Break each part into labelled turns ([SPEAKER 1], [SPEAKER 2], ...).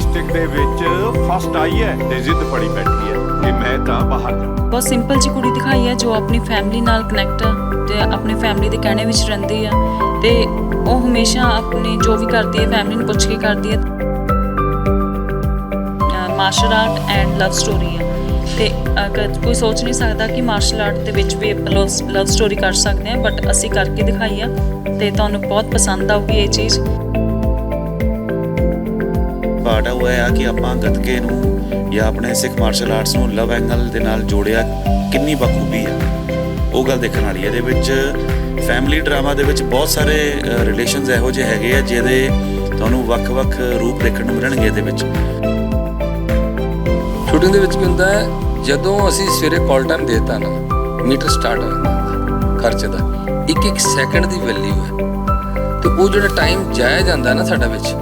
[SPEAKER 1] District ਦੇ ਵਿੱਚ first ਆਈ ਹੈ ਤੇ ਜ਼ਿੱਦ ਫੜੀ ਬੈਠੀ ਹੈ ਕਿ ਮੈਂ ਤਾਂ ਬਾਹਰ ਜਾਵਾਂ।
[SPEAKER 2] ਬਹੁਤ ਸਿੰਪਲ ਜੀ ਕੁੜੀ ਦਿਖਾਈ ਹੈ ਜੋ ਆਪਣੀ ਫੈਮਿਲੀ ਨਾਲ ਕਨੈਕਟ ਤੇ ਆਪਣੀ ਫੈਮਿਲੀ ਦੇ ਕਹਿਣੇ ਵਿੱਚ ਰਹਿੰਦੀ ਆ ਤੇ ਉਹ ਹਮੇਸ਼ਾ ਆਪਣੀ ਜੋ ਵੀ ਕਰਦੀ ਹੈ ਫੈਮਿਲੀ ਨੂੰ ਪੁੱਛ ਕੇ ਕਰਦੀ ਹੈ। Martial art and love story ਹੈ ਤੇ ਕੋਈ ਸੋਚ ਨਹੀਂ ਸਕਦਾ ਕਿ ਮਾਰਸ਼ਲ ਆਰਟ ਦੇ ਵਿੱਚ ਵੀ ਲਵ ਸਟੋਰੀ ਕਰ ਸਕਦੇ ਹਾਂ ਬਟ ਅਸੀਂ ਕਰਕੇ ਦਿਖਾਈ ਆ ਤੇ ਤੁਹਾਨੂੰ ਬਹੁਤ ਪਸੰਦ ਆਊਗੀ ਇਹ ਚੀਜ਼।
[SPEAKER 3] ਪਾਰਟ ਹੈ ਉਹ ਇਹ ਆ ਕਿ ਆਪਾਂ ਗੱਤਕੇ ਨੂੰ ਜਾਂ ਆਪਣੇ ਸਿੱਖ ਮਾਰਸ਼ਲ ਆਰਟਸ ਨੂੰ ਲਵ ਐਂਗਲ ਦੇ ਨਾਲ ਜੋੜਿਆ ਕਿੰਨੀ ਬਖੂਬੀ ਆ। ਉਹ ਗੱਲ ਦੇਖਣ ਵਾਲੀ ਹੈ ਇਹਦੇ ਵਿੱਚ ਫੈਮਿਲੀ ਡਰਾਮਾ ਦੇ ਵਿੱਚ ਬਹੁਤ ਸਾਰੇ ਰਿਲੇਸ਼ਨਸ ਇਹੋ ਜਿਹੇ ਹੈਗੇ ਆ, ਜਿਹਦੇ ਤੁਹਾਨੂੰ ਵੱਖ-ਵੱਖ ਰੂਪ ਦੇਖਣ ਨੂੰ ਮਿਲਣਗੇ ਇਹਦੇ ਵਿੱਚ।
[SPEAKER 4] ਸ਼ੂਟਿੰਗ ਦੇ ਵਿੱਚ ਕੀ ਹੁੰਦਾ ਹੈ? ਜਦੋਂ ਅਸੀਂ ਸਵੇਰੇ ਕਾਲ ਟਾਈਮ ਦੇਤਾ ਨਾ ਮੀਟਰ ਸਟਾਰਟ ਹੋ ਜਾਂਦਾ ਖਰਚੇ ਦਾ ਇੱਕ ਇੱਕ ਸੈਕਿੰਡ ਦੀ ਵੈਲਿਊ ਹੈ। ਤੇ ਉਹ ਜਿਹੜਾ ਟਾਈਮ ਜਾਇਆ ਜਾਂਦਾ ਨਾ ਸਾਡਾ ਵਿੱਚ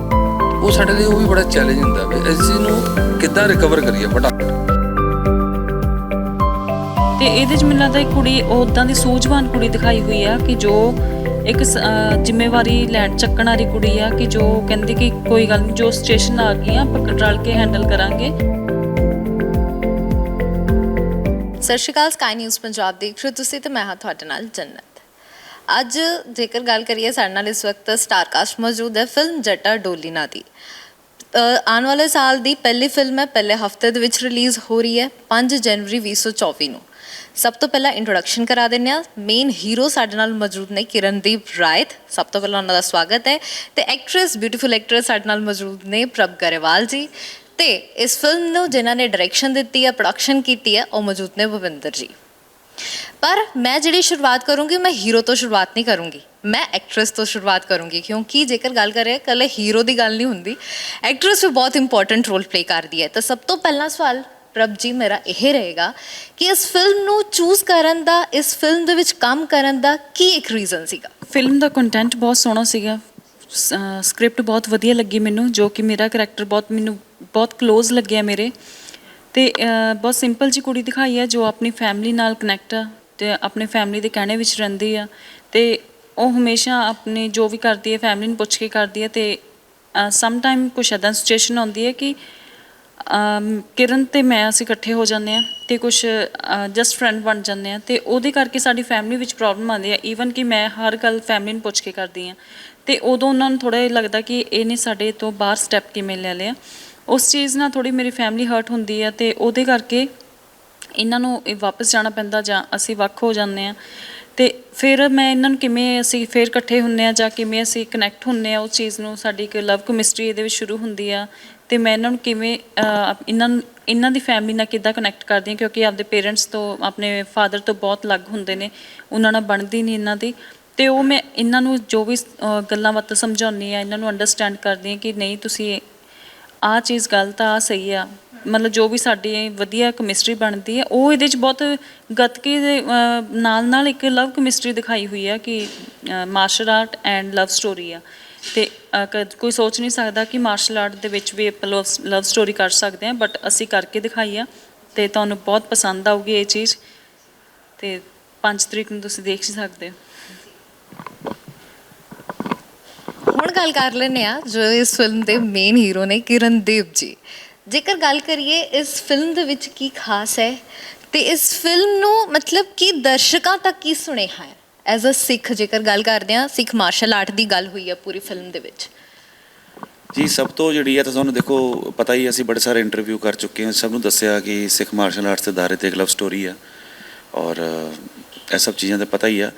[SPEAKER 4] ਉਹ ਸਾਡੇ ਲਈ ਉਹ ਵੀ ਬੜਾ ਚੈਲੰਜ ਹੁੰਦਾ ਵੀ ਅਸੀਂ ਨੂੰ ਕਿੱਦਾਂ ਰਿਕਵਰ ਕਰੀਏ ਫਟਾਫਟ
[SPEAKER 2] ਤੇ ਇਹਦੇ ਚ ਮੈਨੂੰ ਲੱਗਦਾ ਇੱਕ ਕੁੜੀ ਉਦਾਂ ਦੀ ਸੂਝਵਾਨ ਕੁੜੀ ਦਿਖਾਈ ਹੋਈ ਆ ਕਿ ਜੋ ਇੱਕ ਜ਼ਿੰਮੇਵਾਰੀ ਲੈਣ ਚੱਕਣ ਵਾਲੀ ਕੁੜੀ ਆ ਕਿ ਜੋ ਕਹਿੰਦੀ ਕਿ ਕੋਈ ਗੱਲ ਨਹੀਂ ਜੋ ਸਿਚੁਏਸ਼ਨ ਆ ਗਈ ਆ ਆਪਾਂ ਰਲ ਕੇ ਹੈਂਡਲ ਕਰਾਂਗੇ।
[SPEAKER 5] ਸਤਿ ਸ਼੍ਰੀ ਅਕਾਲ ਸਕਾਈ ਨਿਊਜ਼ ਪੰਜਾਬ ਦੇਖ ਰਹੇ ਤੁਸੀਂ ਤੇ ਮੈਂ ਹਾਂ ਤੁਹਾਡੇ ਨਾਲ ਜੰਨਤ। ਅੱਜ ਜੇਕਰ ਗੱਲ ਕਰੀਏ ਸਾਡੇ ਨਾਲ ਇਸ ਵਕਤ ਸਟਾਰ ਕਾਸਟ ਮੌਜੂਦ ਹੈ ਫਿਲਮ ਜੱਟਾ ਡੋਲੀਨਾ ਦੀ। ਆਉਣ ਵਾਲੇ ਸਾਲ ਦੀ ਪਹਿਲੀ ਫਿਲਮ ਹੈ, ਪਹਿਲੇ ਹਫ਼ਤੇ ਦੇ ਵਿੱਚ ਰਿਲੀਜ਼ ਹੋ ਰਹੀ ਹੈ 5 ਜਨਵਰੀ 2024 ਨੂੰ। ਸਭ ਤੋਂ ਪਹਿਲਾਂ ਇੰਟਰੋਡਕਸ਼ਨ ਕਰਾ ਦਿੰਦੇ ਆ ਮੇਨ ਹੀਰੋ ਸਾਡੇ ਨਾਲ ਮੌਜੂਦ ਨੇ ਕਿਰਨਦੀਪ ਰਾਇਤ ਸਭ ਤੋਂ ਪਹਿਲਾਂ ਉਹਨਾਂ ਦਾ ਸਵਾਗਤ ਹੈ ਤੇ ਐਕਟ੍ਰੈਸ ਬਿਊਟੀਫੁਲ ਐਕਟ੍ਰੈਸ ਸਾਡੇ ਨਾਲ ਮੌਜੂਦ ਨੇ ਪ੍ਰਭ ਗਰੇਵਾਲ ਜੀ। ਤੇ ਇਸ ਫਿਲਮ ਨੂੰ ਜਿਨ੍ਹਾਂ ਨੇ ਡਾਇਰੈਕਸ਼ਨ ਦਿੱਤੀ ਹੈ ਪ੍ਰੋਡਕਸ਼ਨ ਕੀਤੀ ਹੈ, ਉਹ ਮੌਜੂਦ ਨੇ ਭਵਿੰਦਰ ਜੀ। ਪਰ ਮੈਂ ਜਿਹੜੀ ਸ਼ੁਰੂਆਤ ਕਰੂੰਗੀ, ਮੈਂ ਹੀਰੋ ਤੋਂ ਸ਼ੁਰੂਆਤ ਨਹੀਂ ਕਰੂੰਗੀ। ਮੈਂ ਐਕਟ੍ਰੈਸ ਤੋਂ ਸ਼ੁਰੂਆਤ ਕਰੂੰਗੀ, ਕਿਉਂਕਿ ਜੇਕਰ ਗੱਲ ਕਰੇ, ਕੱਲੇ ਹੀਰੋ ਦੀ ਗੱਲ ਨਹੀਂ ਹੁੰਦੀ। ਐਕਟ੍ਰੈਸ ਵੀ ਬਹੁਤ ਇੰਪੋਰਟੈਂਟ ਰੋਲ ਪਲੇ ਕਰਦੀ ਹੈ। ਤਾਂ ਸਭ ਤੋਂ ਪਹਿਲਾ ਸਵਾਲ ਪ੍ਰਭ ਜੀ, ਮੇਰਾ ਇਹ ਰਹੇਗਾ ਕਿ ਇਸ ਫਿਲਮ ਨੂੰ ਚੂਜ਼ ਕਰਨ ਦਾ, ਇਸ ਫਿਲਮ ਦੇ ਵਿੱਚ ਕੰਮ ਕਰਨ ਦਾ ਕੀ ਇੱਕ ਰੀਜ਼ਨ ਸੀਗਾ?
[SPEAKER 2] ਫਿਲਮ ਦਾ ਕੰਟੈਂਟ ਬਹੁਤ ਸੋਹਣਾ ਸੀਗਾ। ਸਕ੍ਰਿਪਟ ਬਹੁਤ ਵਧੀਆ ਲੱਗੀ ਮੈਨੂੰ, ਜੋ ਕਿ ਮੇਰਾ ਕੈਰੈਕਟਰ ਬਹੁਤ ਮੈਨੂੰ, ਬਹੁਤ ক্লোਜ਼ ਲੱਗਿਆ ਮੇਰੇ। ਤੇ ਬਹੁਤ ਸਿੰਪਲ ਜੀ ਕੁੜੀ ਦਿਖਾਈ ਹੈ ਜੋ ਆਪਣੀ ਫੈਮਿਲੀ ਨਾਲ ਕਨੈਕਟ ਆ ਤੇ ਆਪਣੇ ਫੈਮਿਲੀ ਦੇ ਕਹਿਣੇ ਵਿੱਚ ਰਹਿੰਦੀ ਆ ਤੇ ਉਹ ਹਮੇਸ਼ਾ ਆਪਣੇ ਜੋ ਵੀ ਕਰਦੀ ਹੈ ਫੈਮਿਲੀ ਨੂੰ ਪੁੱਛ ਕੇ ਕਰਦੀ ਹੈ ਤੇ ਸਮ ਟਾਈਮ ਕੁਛ ਐਦਾਂ ਸਿਚੁਏਸ਼ਨ ਆਉਂਦੀ ਹੈ ਕਿ ਕਿਰਨ ਤੇ ਮੈਂ ਅਸੀਂ ਇਕੱਠੇ ਹੋ ਜਾਂਦੇ ਆ ਤੇ ਕੁਝ ਜਸਟ ਫਰੈਂਡ ਬਣ ਜਾਂਦੇ ਆ ਤੇ ਉਹਦੇ ਕਰਕੇ ਸਾਡੀ ਫੈਮਿਲੀ ਵਿੱਚ ਪ੍ਰੋਬਲਮ ਆਉਂਦੀ ਆ ਈਵਨ ਕਿ ਮੈਂ ਹਰ ਗੱਲ ਫੈਮਿਲੀ ਨੂੰ ਪੁੱਛ ਕੇ ਕਰਦੀ ਆ ਤੇ ਉਦੋਂ ਉਹਨਾਂ ਨੂੰ ਥੋੜਾ ਜਿਹਾ ਲੱਗਦਾ ਕਿ ਇਹਨੇ ਸਾਡੇ ਤੋਂ ਬਾਹਰ ਸਟੈਪ ਕਿਵੇਂ ਲੈ ਲਿਆ। ਉਸ ਚੀਜ਼ ਨਾਲ ਥੋੜੀ ਮੇਰੀ ਫੈਮਿਲੀ ਹਰਟ ਹੁੰਦੀ ਹੈ ਤੇ ਉਹਦੇ ਕਰਕੇ ਇਹਨਾਂ ਨੂੰ ਇਹ ਵਾਪਸ ਜਾਣਾ ਪੈਂਦਾ ਜਾਂ ਅਸੀਂ ਵੱਖ ਹੋ ਜਾਂਦੇ ਆ। ਤੇ ਫਿਰ ਮੈਂ ਇਹਨਾਂ ਨੂੰ ਕਿਵੇਂ ਅਸੀਂ ਫਿਰ ਇਕੱਠੇ ਹੁੰਨੇ ਆ ਜਾਂ ਕਿਵੇਂ ਅਸੀਂ ਕਨੈਕਟ ਹੁੰਨੇ ਆ, ਉਸ ਚੀਜ਼ ਨੂੰ ਸਾਡੀ ਇੱਕ ਲਵ ਕੈਮਿਸਟਰੀ ਇਹਦੇ ਵਿੱਚ ਸ਼ੁਰੂ ਹੁੰਦੀ ਆ। ਤੇ ਮੈਂ ਇਹਨਾਂ ਨੂੰ ਕਿਵੇਂ ਇਹਨਾਂ ਇਹਨਾਂ ਦੀ ਫੈਮਿਲੀ ਨਾਲ ਕਿੱਦਾਂ ਕਨੈਕਟ ਕਰਦੀ ਹਾਂ ਕਿਉਂਕਿ ਆਪਦੇ ਪੇਰੈਂਟਸ ਤੋਂ, ਆਪਣੇ ਫਾਦਰ ਤੋਂ ਬਹੁਤ ਅਲੱਗ ਹੁੰਦੇ ਨੇ, ਉਹਨਾਂ ਨਾਲ ਬਣਦੀ ਨਹੀਂ ਇਹਨਾਂ ਦੀ। ਤੇ ਉਹ ਮੈਂ ਇਹਨਾਂ ਨੂੰ ਜੋ ਵੀ ਗੱਲਾਂ ਬਾਤਾਂ ਸਮਝਾਉਂਦੀ ਆ, ਇਹਨਾਂ ਨੂੰ ਅੰਡਰਸਟੈਂਡ ਕਰਦੀ ਹਾਂ ਕਿ ਨਹੀਂ ਤੁਸੀਂ ਆਹ ਚੀਜ਼ ਗਲਤ ਆ ਆਹ ਸਹੀ ਆ। ਮਤਲਬ ਜੋ ਵੀ ਸਾਡੀ ਵਧੀਆ ਕੈਮਿਸਟਰੀ ਬਣਦੀ ਹੈ ਉਹ ਇਹਦੇ ਚ ਬਹੁਤ ਗੱਤਕੇ ਦੇ ਅਹ, ਨਾਲ ਨਾਲ ਇੱਕ ਲਵ ਕੈਮਿਸਟਰੀ ਦਿਖਾਈ ਹੋਈ ਆ ਕਿ martial art and love story ਆ। ਤੇ ਅਹ, ਕ- ਕੋਈ ਸੋਚ ਨਹੀਂ ਸਕਦਾ ਕਿ ਮਾਰਸ਼ਲ ਆਰਟ ਦੇ ਵਿੱਚ ਵੀ ਆਪਾਂ ਲਵ ਸਟੋਰੀ ਕਰ ਸਕਦੇ ਹਾਂ ਬਟ ਅਸੀਂ ਕਰਕੇ ਦਿਖਾਈ ਆ। ਤੇ ਤੁਹਾਨੂੰ ਬਹੁਤ ਪਸੰਦ ਆਊਗੀ ਇਹ ਚੀਜ਼। ਤੇ 5 ਤਰੀਕ ਨੂੰ ਤੁਸੀਂ ਦੇਖ ਹੀ ਸਕਦੇ ਹੋ।
[SPEAKER 5] ਹੁਣ ਗੱਲ ਕਰ ਲੈਨੇ ਆ ਜੋ ਇਸ ਫਿਲਮ ਦੇ ਮੇਨ ਹੀਰੋ ਨੇ ਕਿਰਨਦੀਪ ਜੀ। ਜੇਕਰ ਗੱਲ ਕਰੀਏ ਇਸ ਫਿਲਮ ਦੇ ਵਿੱਚ ਕੀ ਖਾਸ ਹੈ ਤੇ ਇਸ ਫਿਲਮ ਨੂੰ ਮਤਲਬ ਕਿ ਦਰਸ਼ਕਾਂ ਤੱਕ ਕੀ ਸੁਨੇਹਾ ਹੈ? ਐਜ਼ ਅ ਸਿੱਖ ਜੇਕਰ ਗੱਲ ਕਰਦੇ ਆ ਸਿੱਖ ਮਾਰਸ਼ਲ ਆਰਟ ਦੀ ਗੱਲ ਹੋਈ ਆ ਪੂਰੀ ਫਿਲਮ ਦੇ ਵਿੱਚ।
[SPEAKER 3] ਜੀ ਸਭ ਤੋਂ ਜਿਹੜੀ ਹੈ ਤਾਂ ਤੁਹਾਨੂੰ ਦੇਖੋ ਪਤਾ ਹੀ ਹੈ, ਅਸੀਂ ਬੜੇ ਸਾਰੇ ਇੰਟਰਵਿਊ ਕਰ ਚੁੱਕੇ ਹਾਂ ਸਭ ਨੂੰ ਦੱਸਿਆ ਕਿ ਸਿੱਖ ਮਾਰਸ਼ਲ ਆਰਟਸ ਤੇ ਇੱਕ ਲਵ ਸਟੋਰੀ ਆ। ਔਰ ਇਹ ਸਭ ਚੀਜ਼ਾਂ ਦਾ ਪਤਾ ਹੀ ਆ।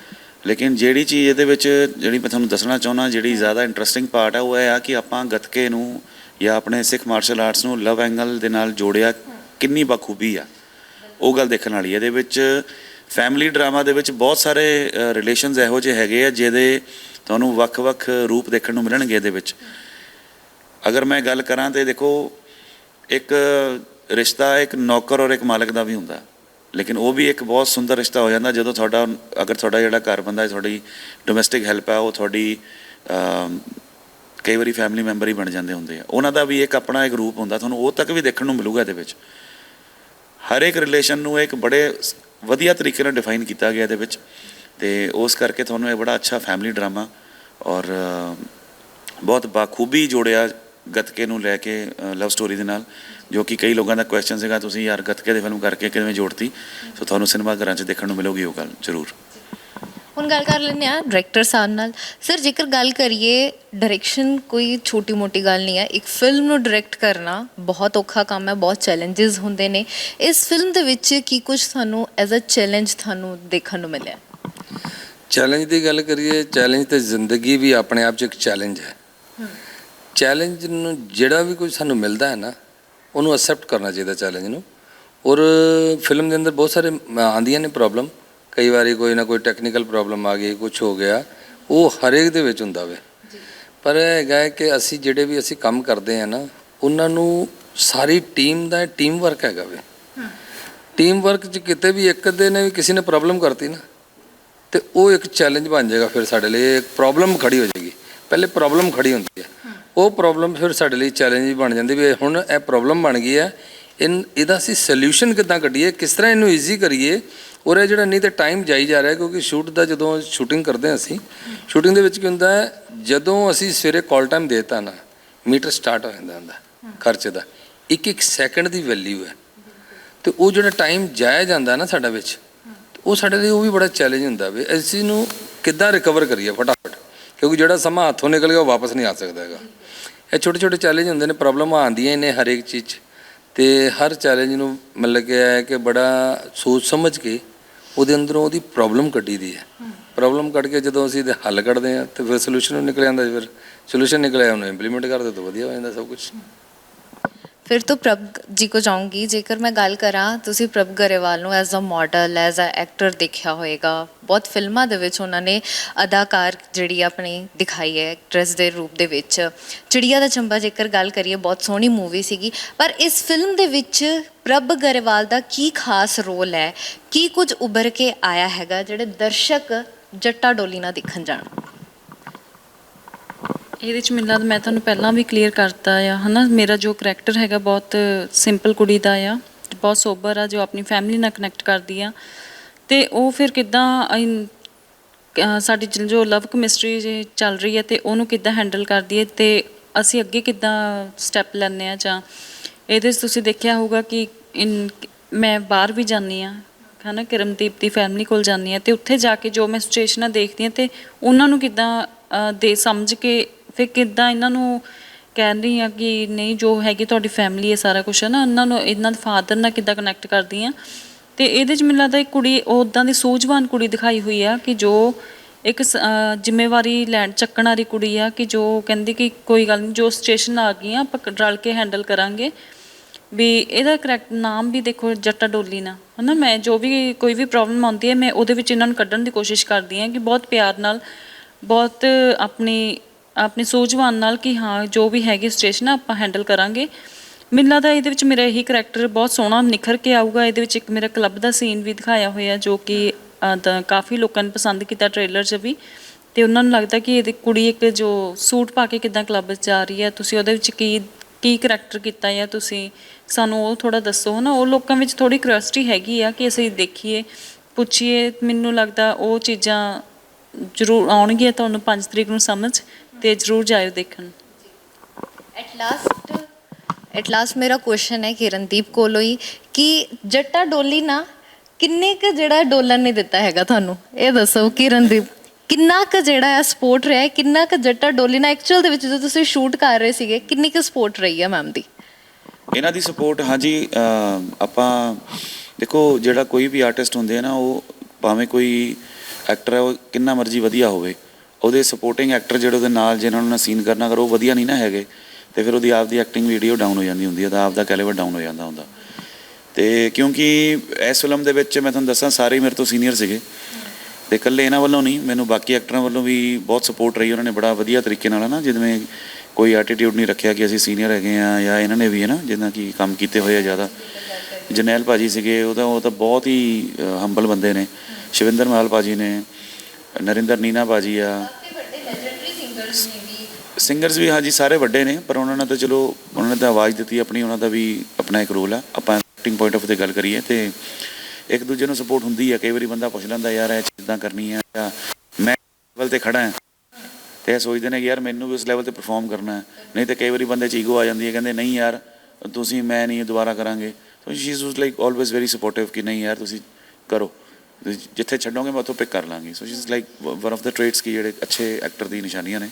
[SPEAKER 3] ਲੇਕਿਨ ਜਿਹੜੀ ਚੀਜ਼ ਇਹਦੇ ਵਿੱਚ ਜਿਹੜੀ ਮੈਂ ਤੁਹਾਨੂੰ ਦੱਸਣਾ ਚਾਹੁੰਦਾ, ਜਿਹੜੀ ਜ਼ਿਆਦਾ ਇੰਟਰਸਟਿੰਗ ਪਾਰਟ ਹੈ ਉਹ ਇਹ ਆ ਕਿ ਆਪਾਂ ਗੱਤਕੇ ਨੂੰ ਜਾਂ ਆਪਣੇ ਸਿੱਖ ਮਾਰਸ਼ਲ ਆਰਟਸ ਨੂੰ ਲਵ ਐਂਗਲ ਦੇ ਨਾਲ ਜੋੜਿਆ ਕਿੰਨੀ ਬਖੂਬੀ ਆ। ਉਹ ਗੱਲ ਦੇਖਣ ਵਾਲੀ ਇਹਦੇ ਵਿੱਚ ਫੈਮਿਲੀ ਡਰਾਮਾ ਦੇ ਵਿੱਚ ਬਹੁਤ ਸਾਰੇ ਰਿਲੇਸ਼ਨਸ ਇਹੋ ਜਿਹੇ ਹੈਗੇ ਆ, ਜਿਹਦੇ ਤੁਹਾਨੂੰ ਵੱਖ-ਵੱਖ ਰੂਪ ਦੇਖਣ ਨੂੰ ਮਿਲਣਗੇ ਇਹਦੇ ਵਿੱਚ। ਅਗਰ ਮੈਂ ਗੱਲ ਕਰਾਂ ਤੇ ਦੇਖੋ, ਇੱਕ ਰਿਸ਼ਤਾ, ਇੱਕ ਨੌਕਰ ਔਰ ਇੱਕ ਮਾਲਕ ਦਾ ਵੀ ਹੁੰਦਾ। ਲੇਕਿਨ ਉਹ ਵੀ ਇੱਕ ਬਹੁਤ ਸੁੰਦਰ ਰਿਸ਼ਤਾ ਹੋ ਜਾਂਦਾ ਜਦੋਂ ਤੁਹਾਡਾ, ਅਗਰ ਤੁਹਾਡਾ ਜਿਹੜਾ ਘਰ ਬੰਦਾ ਹੈ, ਤੁਹਾਡੀ ਡੋਮੈਸਟਿਕ ਹੈਲਪ ਹੈ, ਉਹ ਤੁਹਾਡੀ ਕਈ ਵਾਰੀ ਫੈਮਿਲੀ ਮੈਂਬਰ ਹੀ ਬਣ ਜਾਂਦੇ ਹੁੰਦੇ ਆ। ਉਹਨਾਂ ਦਾ ਵੀ ਇੱਕ ਆਪਣਾ ਇੱਕ ਰੂਪ ਹੁੰਦਾ, ਤੁਹਾਨੂੰ ਉਹ ਤੱਕ ਵੀ ਦੇਖਣ ਨੂੰ ਮਿਲੂਗਾ ਇਹਦੇ ਵਿੱਚ। ਹਰ ਇੱਕ ਰਿਲੇਸ਼ਨ ਨੂੰ ਇੱਕ ਬੜੇ ਵਧੀਆ ਤਰੀਕੇ ਨਾਲ ਡਿਫਾਈਨ ਕੀਤਾ ਗਿਆ ਇਹਦੇ ਵਿੱਚ। ਤੇ ਉਸ ਕਰਕੇ ਤੁਹਾਨੂੰ ਇਹ ਬੜਾ ਅੱਛਾ ਫੈਮਿਲੀ ਡਰਾਮਾ ਔਰ ਬਹੁਤ ਬਾਖੂਬੀ ਜੋੜਿਆ ਗੱਤਕੇ ਨੂੰ ਲੈ ਕੇ ਲਵ ਸਟੋਰੀ ਦੇ ਨਾਲ ਜੋ ਕਿ ਕਈ ਲੋਕਾਂ ਦਾ ਕੁਐਸਚਨ ਸੀਗਾ ਤੁਸੀਂ ਯਾਰ ਗੱਤਕੇ ਦੀ ਫਿਲਮ ਕਰਕੇ ਕਿਵੇਂ ਜੋੜਤੀ? ਸੋ ਤੁਹਾਨੂੰ ਸਿਨੇਮਾ ਘਰਾਂ 'ਚ ਦੇਖਣ ਨੂੰ ਮਿਲੂਗੀ ਉਹ ਗੱਲ ਜ਼ਰੂਰ।
[SPEAKER 5] ਹੁਣ ਗੱਲ ਕਰ ਲੈਂਦੇ ਆ ਡਾਇਰੈਕਟਰ ਸਾਹਿਬ ਨਾਲ। ਸਰ ਜੇਕਰ ਗੱਲ ਕਰੀਏ ਡਾਇਰੈਕਸ਼ਨ ਕੋਈ ਛੋਟੀ ਮੋਟੀ ਗੱਲ ਨਹੀਂ ਹੈ। ਇੱਕ ਫਿਲਮ ਨੂੰ ਡਾਇਰੈਕਟ ਕਰਨਾ ਬਹੁਤ ਔਖਾ ਕੰਮ ਹੈ ਬਹੁਤ ਚੈਲੰਜਸ ਹੁੰਦੇ ਨੇ। ਇਸ ਫਿਲਮ ਦੇ ਵਿੱਚ ਕੀ ਕੁਝ ਤੁਹਾਨੂੰ ਐਜ਼ ਅ ਚੈਲੰਜ ਤੁਹਾਨੂੰ ਦੇਖਣ ਨੂੰ ਮਿਲਿਆ?
[SPEAKER 4] ਚੈਲੰਜ ਦੀ ਗੱਲ ਕਰੀਏ ਚੈਲੰਜ ਤੇ ਜ਼ਿੰਦਗੀ ਵੀ ਆਪਣੇ ਆਪ 'ਚ ਇੱਕ ਚੈਲੰਜ ਹੈ। ਚੈਲੰਜ ਨੂੰ ਜਿਹੜਾ ਵੀ ਕੁਝ ਸਾਨੂੰ ਮਿਲਦਾ ਹੈ ਨਾ ਉਹਨੂੰ ਅਕਸੈਪਟ ਕਰਨਾ ਚਾਹੀਦਾ ਚੈਲੰਜ ਨੂੰ। ਔਰ ਫਿਲਮ ਦੇ ਅੰਦਰ ਬਹੁਤ ਸਾਰੇ ਆਉਂਦੀਆਂ ਨੇ ਪ੍ਰੋਬਲਮ ਕਈ ਵਾਰੀ ਕੋਈ ਨਾ ਕੋਈ ਟੈਕਨੀਕਲ ਪ੍ਰੋਬਲਮ ਆ ਗਈ ਕੁਝ ਹੋ ਗਿਆ। ਉਹ ਹਰੇਕ ਦੇ ਵਿੱਚ ਹੁੰਦਾ ਵੇ। ਪਰ ਇਹ ਹੈਗਾ ਹੈ ਕਿ ਅਸੀਂ ਜਿਹੜੇ ਵੀ ਅਸੀਂ ਕੰਮ ਕਰਦੇ ਆ ਨਾ ਉਹਨਾਂ ਨੂੰ ਸਾਰੀ ਟੀਮ ਦਾ ਟੀਮ ਵਰਕ ਹੈਗਾ ਵੇ। ਟੀਮ ਵਰਕ 'ਚ ਕਿਤੇ ਵੀ ਇੱਕ ਦੇ ਨੇ ਵੀ ਕਿਸੇ ਨੇ ਪ੍ਰੋਬਲਮ ਕਰਤੀ ਨਾ ਤੇ ਉਹ ਇੱਕ ਚੈਲੰਜ ਬਣ ਜਾਏਗਾ ਫਿਰ ਸਾਡੇ ਲਈ। ਇੱਕ ਪ੍ਰੋਬਲਮ ਖੜੀ ਹੋ ਜਾਏਗੀ। ਪਹਿਲੇ ਪ੍ਰੋਬਲਮ ਖੜੀ ਹੁੰਦੀ ਹੈ। ਉਹ ਪ੍ਰੋਬਲਮ ਫਿਰ ਸਾਡੇ ਲਈ ਚੈਲੰਜ ਬਣ ਜਾਂਦੀ ਵੀ ਹੁਣ ਇਹ ਪ੍ਰੋਬਲਮ ਬਣ ਗਈ ਹੈ, ਇਨ ਇਹਦਾ ਅਸੀਂ ਸੋਲੂਸ਼ਨ ਕਿੱਦਾਂ ਕੱਢੀਏ, ਕਿਸ ਤਰ੍ਹਾਂ ਇਹਨੂੰ ਈਜ਼ੀ ਕਰੀਏ, ਔਰ ਇਹ ਜਿਹੜਾ ਨਹੀਂ ਤੇ ਟਾਈਮ ਜਾਈ ਜਾ ਰਿਹਾ ਕਿਉਂਕਿ ਸ਼ੂਟ ਦਾ ਜਦੋਂ ਸ਼ੂਟਿੰਗ ਕਰਦੇ ਹਾਂ ਅਸੀਂ ਸ਼ੂਟਿੰਗ ਦੇ ਵਿੱਚ ਕੀ ਹੁੰਦਾ ਹੈ, ਜਦੋਂ ਅਸੀਂ ਸਵੇਰੇ ਕਾਲ ਟਾਈਮ ਦੇਤਾ ਨਾ, ਮੀਟਰ ਸਟਾਰਟ ਹੋ ਜਾਂਦਾ ਹੁੰਦਾ, ਖਰਚੇ ਦਾ, ਇੱਕ ਇੱਕ ਸੈਕਿੰਡ ਦੀ ਵੈਲਿਊ ਹੈ। ਤੇ ਉਹ ਜਿਹੜਾ ਟਾਈਮ ਜਾਇਆ ਜਾਂਦਾ ਨਾ ਸਾਡਾ ਵਿੱਚ ਉਹ ਸਾਡੇ ਲਈ ਉਹ ਵੀ ਬੜਾ ਚੈਲੰਜ ਹੁੰਦਾ ਵੀ ਅਸੀਂ ਨੂੰ ਕਿੱਦਾਂ ਰਿਕਵਰ ਕਰੀਏ ਫਟਾਫਟ, ਕਿਉਂਕਿ ਜਿਹੜਾ ਸਮਾਂ ਹੱਥੋਂ ਨਿਕਲ ਗਿਆ ਉਹ ਵਾਪਸ ਨਹੀਂ ਆ ਸਕਦਾ ਹੈਗਾ। ਇਹ ਛੋਟੇ ਛੋਟੇ ਚੈਲੰਜ ਹੁੰਦੇ ਨੇ ਪ੍ਰੋਬਲਮਾਂ ਆਉਂਦੀਆਂ ਹੀ ਨੇ ਹਰੇਕ ਚੀਜ਼ 'ਚ। ਤੇ ਹਰ ਚੈਲੰਜ ਨੂੰ ਮਤਲਬ ਕਿ ਹੈ ਕਿ ਬੜਾ ਸੋਚ ਸਮਝ ਕੇ ਉਹਦੇ ਅੰਦਰੋਂ ਉਹਦੀ ਪ੍ਰੋਬਲਮ ਕੱਢੀ ਦੀ ਹੈ। ਪ੍ਰੋਬਲਮ ਕੱਢ ਕੇ ਜਦੋਂ ਅਸੀਂ ਇਹਦੇ ਹੱਲ ਕੱਢਦੇ ਹਾਂ, ਤੇ ਫਿਰ ਸੋਲੂਸ਼ਨ ਨਿਕਲ ਜਾਂਦਾ, ਫਿਰ ਸੋਲੂਸ਼ਨ ਨਿਕਲਿਆ ਉਹਨੂੰ ਇੰਪਲੀਮੈਂਟ ਕਰਦੇ ਤਾਂ ਵਧੀਆ ਹੋ ਜਾਂਦਾ ਸਭ ਕੁਝ
[SPEAKER 5] ਫਿਰ ਤੋਂ ਪ੍ਰਭ ਜੀ ਕੋ ਜਾਊਂਗੀ। ਜੇਕਰ ਮੈਂ ਗੱਲ ਕਰਾਂ, ਤੁਸੀਂ ਪ੍ਰਭ ਗਰੇਵਾਲ ਨੂੰ as a model as a actor ਦੇਖਿਆ ਹੋਵੇਗਾ ਬਹੁਤ ਫਿਲਮਾਂ ਦੇ ਵਿੱਚ ਉਹਨਾਂ ਨੇ ਅਦਾਕਾਰ ਜਿਹੜੀ ਆਪਣੀ ਦਿਖਾਈ ਹੈ ਐਕਟਰੈਸ ਦੇ ਰੂਪ ਦੇ ਵਿੱਚ। ਚਿੜੀਆ ਦਾ ਚੰਬਾ ਜੇਕਰ ਗੱਲ ਕਰੀਏ, ਬਹੁਤ ਸੋਹਣੀ ਮੂਵੀ ਸੀਗੀ। ਪਰ ਇਸ ਫਿਲਮ ਦੇ ਵਿੱਚ ਪ੍ਰਭ ਗਰੇਵਾਲ ਦਾ ਕੀ ਖਾਸ ਰੋਲ ਹੈ? ਕੀ ਕੁਝ ਉੱਭਰ ਕੇ ਆਇਆ ਹੈਗਾ, ਜਿਹੜੇ ਦਰਸ਼ਕ ਜੱਟਾ ਡੋਲੀ ਨਾਲ ਦੇਖਣ ਜਾਣ?
[SPEAKER 2] ਇਹਦੇ ਚ ਮੈਨੂੰ ਲੱਗਦਾ ਮੈਂ ਤੁਹਾਨੂੰ ਪਹਿਲਾਂ ਵੀ ਕਲੀਅਰ ਕਰਤਾ ਆ, ਹਨਾ? ਮੇਰਾ ਜੋ ਕਰੈਕਟਰ ਹੈਗਾ ਬਹੁਤ ਸਿੰਪਲ ਕੁੜੀ ਦਾ ਆ, ਬਹੁਤ ਸੋਬਰ ਆ, ਜੋ ਆਪਣੀ ਫੈਮਿਲੀ ਨਾਲ ਕਨੈਕਟ ਕਰਦੀ ਆ। ਤੇ ਉਹ ਫਿਰ ਕਿਦਾਂ ਸਾਡੀ ਜੋ ਲਵ ਕੈਮਿਸਟਰੀ ਚੱਲ ਰਹੀ ਹੈ ਤੇ ਉਹਨੂੰ ਕਿੱਦਾਂ ਹੈਂਡਲ ਕਰਦੀ ਹੈ ਤੇ ਅਸੀਂ ਅੱਗੇ ਕਿੱਦਾਂ ਸਟੈਪ ਲੈਂਦੇ ਆ ਜਾਂ ਇਹਦੇ 'ਚ ਤੁਸੀਂ ਦੇਖਿਆ ਹੋਊਗਾ ਕਿ ਮੈਂ ਬਾਹਰ ਵੀ ਜਾਂਦੀ ਆ, ਹਨਾ? ਕਿਰਮਦੀਪ ਦੀ ਫੈਮਿਲੀ ਕੋਲ ਜਾਂਦੀ ਆ ਤੇ ਉੱਥੇ ਜਾ ਕੇ ਜੋ ਮੈਂ ਸਿਚੁਏਸ਼ਨਾਂ ਦੇਖਦੀ ਆ ਤੇ ਉਹਨਾਂ ਨੂੰ ਕਿੱਦਾਂ ਦੇ ਸਮਝ ਕੇ ਫਿਰ ਕਿੱਦਾਂ ਇਹਨਾਂ ਨੂੰ ਕਹਿ ਰਹੀ ਆ ਕਿ ਨਹੀਂ, ਜੋ ਹੈਗੀ ਤੁਹਾਡੀ ਫੈਮਿਲੀ ਹੈ, ਸਾਰਾ ਕੁਝ ਹੈ ਨਾ, ਉਹਨਾਂ ਨੂੰ ਇਹਨਾਂ ਦੇ ਫਾਦਰ ਨਾਲ ਕਿੱਦਾਂ ਕਨੈਕਟ ਕਰਦੀ ਆ ਤੇ ਇਹਦੇ ਚ ਮੈਨੂੰ ਲੱਗਦਾ ਇੱਕ ਕੁੜੀ ਉਦਾਂ ਦੀ ਸੂਝਵਾਨ ਕੁੜੀ ਦਿਖਾਈ ਹੋਈ ਆ ਕਿ ਜੋ ਇੱਕ ਸ- ਜ਼ਿੰਮੇਵਾਰੀ ਲੈਣ, ਚੱਕਣ ਵਾਲੀ ਕੁੜੀ ਆ ਕਿ ਜੋ ਕਹਿੰਦੀ ਕਿ ਕੋਈ ਗੱਲ ਨਹੀਂ, ਜੋ ਸਿਚੁਏਸ਼ਨ ਆ ਗਈ ਆ, ਆਪਾਂ ਰਲ ਕੇ ਹੈਂਡਲ ਕਰਾਂਗੇ। ਵੀ ਇਹਦਾ ਕਰੈਕਟ ਨਾਮ ਵੀ ਦੇਖੋ, ਜੱਟਾ ਡੋਲੀ ਨਾ ਹਨਾ, ਮੈਂ ਜੋ ਵੀ ਕੋਈ ਵੀ ਪ੍ਰੋਬਲਮ ਆਉਂਦੀ ਹੈ, ਮੈਂ ਉਹਦੇ ਵਿੱਚ ਇਹਨਾਂ ਨੂੰ ਕੱਢਣ ਦੀ ਕੋਸ਼ਿਸ਼ ਕਰਦੀ ਹਾਂ ਕਿ ਬਹੁਤ ਪਿਆਰ ਨਾਲ, ਬਹੁਤ ਆਪਣੀ ਆਪਣੇ ਸੂਝਵਾਨ ਨਾਲ ਕਿ ਹਾਂ, ਜੋ ਵੀ ਹੈਗੀ ਸਿਚੁਏਸ਼ਨ ਆਪਾਂ ਹੈਂਡਲ ਕਰਾਂਗੇ। ਮੈਨੂੰ ਲੱਗਦਾ ਇਹਦੇ ਵਿੱਚ ਮੇਰਾ ਇਹੀ ਕਰੈਕਟਰ ਬਹੁਤ ਸੋਹਣਾ ਨਿਖਰ ਕੇ ਆਊਗਾ। ਇਹਦੇ ਵਿੱਚ ਇੱਕ ਮੇਰਾ ਕਲੱਬ ਦਾ ਸੀਨ ਵੀ ਦਿਖਾਇਆ ਹੋਇਆ, ਜੋ ਕਿ ਕਾਫੀ ਲੋਕਾਂ ਨੇ ਪਸੰਦ ਕੀਤਾ ਟ੍ਰੇਲਰ 'ਚ ਵੀ। ਤੇ ਉਹਨਾਂ ਨੂੰ ਲੱਗਦਾ ਕਿ ਇਹਦੀ ਕੁੜੀ ਇੱਕ ਜੋ ਸੂਟ ਪਾ ਕੇ ਕਿਦਾਂ ਕਲੱਬ 'ਚ ਜਾ ਰਹੀ ਹੈ, ਤੁਸੀਂ ਉਹਦੇ ਵਿੱਚ ਕੀ ਕੀ ਕਰੈਕਟਰ ਕੀਤਾ ਜਾਂ ਤੁਸੀਂ ਸਾਨੂੰ ਉਹ ਥੋੜਾ ਦੱਸੋ, ਹਨਾ? ਉਹ ਲੋਕਾਂ ਵਿੱਚ ਥੋੜੀ ਕਿਉਰਿਓਸਿਟੀ ਹੈਗੀ ਆ ਕਿ ਅਸੀਂ ਦੇਖੀਏ, ਪੁੱਛੀਏ। ਮੈਨੂੰ ਲੱਗਦਾ ਉਹ ਚੀਜ਼ਾਂ ਜ਼ਰੂਰ ਆਉਣਗੀਆਂ ਤੁਹਾਨੂੰ 5 ਤਰੀਕ ਨੂੰ ਸਮਝ ਤੇ ਜ਼ਰੂਰ ਜਾਇਓ ਦੇਖਣ।
[SPEAKER 5] ਐਟ ਲਾਸਟ ਐਟ ਲਾਸਟ ਮੇਰਾ ਕੁਐਸਚਨ ਹੈ ਕਿਰਨਦੀਪ ਕੋਲੋਂ ਹੀ ਕਿ ਜੱਟਾ ਡੋਲੀ ਨਾ ਕਿੰਨੇ ਕ ਜਿਹੜਾ ਡੋਲਣ ਨੇ ਦਿੱਤਾ ਹੈਗਾ ਤੁਹਾਨੂੰ? ਇਹ ਦੱਸੋ ਕਿਰਨਦੀਪ ਕਿੰਨਾ ਕ ਜਿਹੜਾ ਹੈ ਸਪੋਰਟ ਰਿਹਾ ਹੈ? ਕਿੰਨਾ ਕ ਜੱਟਾ ਡੋਲੀ ਨਾ ਐਕਚੁਅਲ ਦੇ ਵਿੱਚ ਜਦੋਂ ਤੁਸੀਂ ਸ਼ੂਟ ਕਰ ਰਹੇ ਸੀਗੇ ਕਿੰਨੀ ਕ ਸਪੋਰਟ ਰਹੀ ਹੈ ਮੈਮ ਦੀ?
[SPEAKER 3] ਇਹਨਾਂ ਦੀ ਸਪੋਰਟ ਹਾਂਜੀ ਆਪਾਂ ਦੇਖੋ ਜਿਹੜਾ ਕੋਈ ਵੀ ਆਰਟਿਸਟ ਹੁੰਦੇ ਆ ਨਾ ਉਹ ਭਾਵੇਂ ਕੋਈ ਐਕਟਰ ਹੈ, ਉਹ ਕਿੰਨਾ ਮਰਜ਼ੀ ਵਧੀਆ ਹੋਵੇ। ਉਹਦੇ ਸਪੋਰਟਿੰਗ ਐਕਟਰ ਜਿਹੜੇ ਉਹਦੇ ਨਾਲ ਜਿਹਨਾਂ ਨੂੰ ਸੀਨ ਕਰਨਾ, ਅਗਰ ਉਹ ਵਧੀਆ ਨਹੀਂ ਨਾ ਹੈਗੇ, ਤੇ ਫਿਰ ਉਹਦੀ ਆਪਦੀ ਐਕਟਿੰਗ ਵੀਡੀਓ ਡਾਊਨ ਹੋ ਜਾਂਦੀ ਹੁੰਦੀ ਹੈ, ਤਾਂ ਆਪਦਾ ਕੈਲੀਬਰ ਡਾਊਨ ਹੋ ਜਾਂਦਾ ਹੁੰਦਾ। ਤੇ ਕਿਉਂਕਿ ਇਸ ਫਿਲਮ ਦੇ ਵਿੱਚ ਮੈਂ ਤੁਹਾਨੂੰ ਦੱਸਾਂ, ਸਾਰੇ ਮੇਰੇ ਤੋਂ ਸੀਨੀਅਰ ਸੀਗੇ। ਤੇ ਇਕੱਲੇ ਇਹਨਾਂ ਵੱਲੋਂ ਨਹੀਂ, ਮੈਨੂੰ ਬਾਕੀ ਐਕਟਰਾਂ ਵੱਲੋਂ ਵੀ ਬਹੁਤ ਸਪੋਰਟ ਰਹੀ ਉਹਨਾਂ ਨੇ, ਬੜਾ ਵਧੀਆ ਤਰੀਕੇ ਨਾਲ ਨਾ, ਜਿਵੇਂ ਕੋਈ ਐਟੀਟਿਊਡ ਨਹੀਂ ਰੱਖਿਆ ਕਿ ਅਸੀਂ ਸੀਨੀਅਰ ਹੈਗੇ ਆ ਜਾਂ ਇਹਨਾਂ ਨੇ ਵੀ ਹੈ ਨਾ ਜਿੱਦਾਂ ਕਿ ਕੰਮ ਕੀਤੇ ਹੋਏ ਆ ਜ਼ਿਆਦਾ। ਜਨੈਲ ਭਾਜੀ ਸੀਗੇ ਉਹਦਾ ਉਹ ਤਾਂ ਬਹੁਤ ਹੀ ਹੰਬਲ ਬੰਦੇ ਨੇ। ਸ਼ਿਵਿੰਦਰ ਮਹਾਲ ਭਾਜੀ ਨੇ, ਨਰਿੰਦਰ ਨੀਨਾ ਭਾਜੀ ਆ। ਸਿੰਗਰਸ ਵੀ ਹਾਂਜੀ ਸਾਰੇ ਵੱਡੇ ਨੇ, ਪਰ ਉਹਨਾਂ ਨੇ ਤਾਂ ਚਲੋ, ਉਹਨਾਂ ਨੇ ਤਾਂ ਆਵਾਜ਼ ਦਿੱਤੀ ਆਪਣੀ, ਉਹਨਾਂ ਦਾ ਵੀ ਆਪਣਾ ਇੱਕ ਰੋਲ ਆ। ਆਪਾਂ ਐਕਟਿੰਗ ਪੁਆਇੰਟ ਆਫ ਤੇ ਗੱਲ ਕਰੀਏ ਤੇ ਇੱਕ ਦੂਜੇ ਨੂੰ ਸਪੋਰਟ ਹੁੰਦੀ ਆ, ਕਈ ਵਾਰੀ ਬੰਦਾ ਪੁੱਛ ਲੈਂਦਾ, ਯਾਰ ਇਹ ਚੀਜ਼ਾਂ ਕਰਨੀ ਆ? ਜਾਂ, ਮੈਂ ਲੈਵਲ ਤੇ ਖੜਾ ਹਾਂ। ਇਹ ਸੋਚਦੇ ਨੇ ਕਿ ਯਾਰ ਮੈਨੂੰ ਵੀ ਉਸ ਲੈਵਲ ਤੇ ਪਰਫਾਰਮ ਕਰਨਾ ਹੈ। ਨਹੀਂ ਤੇ ਕਈ ਵਾਰੀ ਬੰਦੇ ਚ ਈਗੋ ਆ ਜਾਂਦੀ ਹੈ, ਕਹਿੰਦੇ, ਨਹੀਂ ਯਾਰ, ਤੁਸੀਂ, ਮੈਂ ਨਹੀਂ ਦੁਬਾਰਾ ਕਰਾਂਗੇ। So she is like always very sportive ਕਿ, ਨਹੀਂ ਯਾਰ, ਤੁਸੀਂ ਕਰੋ। ਜਿੱਥੇ ਛੱਡੋਗੇ ਮੈਂ ਉੱਥੋਂ ਪਿਕ ਕਰ ਲਾਂਗੀ। So she is like one of the traits ਕੀ ਜਿਹੜੇ ਅੱਛੇ ਐਕਟਰ ਦੀ ਨਿਸ਼ਾਨੀਆਂ ਨੇ।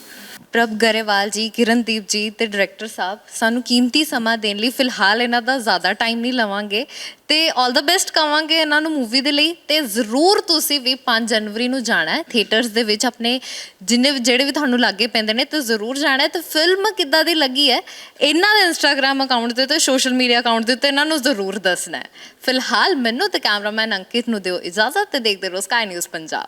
[SPEAKER 5] ਪ੍ਰਭ ਗਰੇਵਾਲ ਜੀ, ਕਿਰਨਦੀਪ ਜੀ ਤੇ ਡਾਇਰੈਕਟਰ ਸਾਹਿਬ, ਸਾਨੂੰ ਕੀਮਤੀ ਸਮਾਂ ਦੇਣ ਲਈ ਫਿਲਹਾਲ ਇਹਨਾਂ ਦਾ ਜ਼ਿਆਦਾ ਟਾਈਮ ਨਹੀਂ ਲਵਾਂਗੇ ਤੇ 올 ਦਾ ਬੈਸਟ ਕਵਾਂਗੇ ਇਹਨਾਂ ਨੂੰ ਮੂਵੀ ਦੇ ਲਈ ਤੇ ਜ਼ਰੂਰ ਤੁਸੀਂ ਵੀ 5 ਜਨਵਰੀ ਨੂੰ ਜਾਣਾ ਹੈ। ਥੀਏਟਰਸ ਦੇ ਵਿੱਚ ਆਪਣੇ ਜਿੰਨੇ ਵੀ- ਜਿਹੜੇ ਵੀ ਤੁਹਾਨੂੰ ਲਾਗੇ ਪੈਂਦੇ ਨੇ ਤੇ ਜ਼ਰੂਰ ਜਾਣਾ ਹੈ ਤੇ ਫਿਲਮ ਕਿੱਦਾਂ ਦੀ ਲੱਗੀ ਹੈ, ਇਹਨਾਂ ਦੇ ਇੰਸਟਾਗ੍ਰam ਅਕਾਊਂਟ ਤੇ ਤੇ ਸੋਸ਼ਲ ਮੀਡੀਆ ਅਕਾਊਂਟ ਦੇ ਉੱਤੇ ਇਹਨਾਂ ਨੂੰ ਜ਼ਰੂਰ ਦੱਸਣਾ ਹੈ। ਫਿਲਹਾਲ ਮੈਨੂੰ ਤੇ ਕੈਮਰਾਮੈਨ ਅੰਕਿਤ ਨੂੰ ਦਿਓ ਇਜਾਜ਼ਤ। ਤੇ ਦੇਖਦੇ ਰਹੋ ਸਕਾਈ ਨਿਊਜ਼ ਪੰਜਾਬ